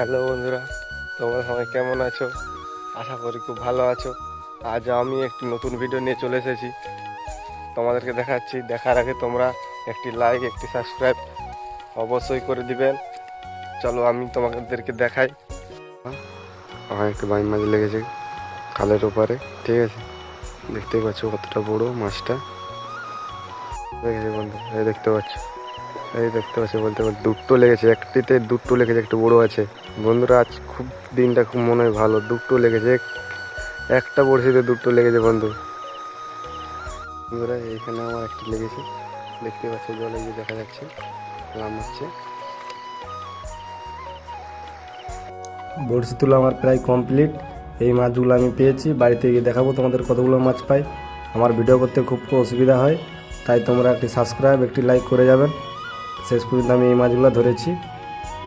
Hello বন্ধুরা, তোমরা সবাই কেমন আছো? আশা করি খুব ভালো আছো। আজ আমি একটি নতুন ভিডিও নিয়ে চলে এসেছি। তোমাদেরকে দেখাচ্ছি, দেখার আগে তোমরা একটি লাইক একটি সাবস্ক্রাইব অবশ্যই করে দিবেন। চলো আমি তোমাদেরকে দেখাই। আমার একটু বাইম মাছ লেগেছে খালের ওপারে, ঠিক আছে? দেখতেই পাচ্ছ কতটা বড় মাছটা। দেখেছি বন্ধু দেখতে পাচ্ছ। এই দেখতে পাচ্ছি, বলতে বলতে দুটো লেগেছে। একটিতে দুটো লেগেছে, একটু বড়ো আছে। বন্ধুরা, আজ খুব দিনটা খুব মনে হয় ভালো। দুটো লেগেছে, একটা বড়শিতে দুটো লেগেছে, বন্ধু। বন্ধুরা, এইখানে আমার একটি লেগেছে। দেখতে পাচ্ছি, জলে গিয়ে দেখা যাচ্ছে, লাম হচ্ছে। বড়শি তোলা আমার প্রায় কমপ্লিট। এই মাছগুলো আমি পেয়েছি। বাড়িতে গিয়ে দেখাবো তোমাদের কতগুলো মাছ পাই। আমার ভিডিও করতে খুব অসুবিধা হয়, তাই তোমরা একটি সাবস্ক্রাইব, একটি লাইক করে যাবেন। শেষ পর্যন্ত আমি এই মাছগুলো ধরেছি।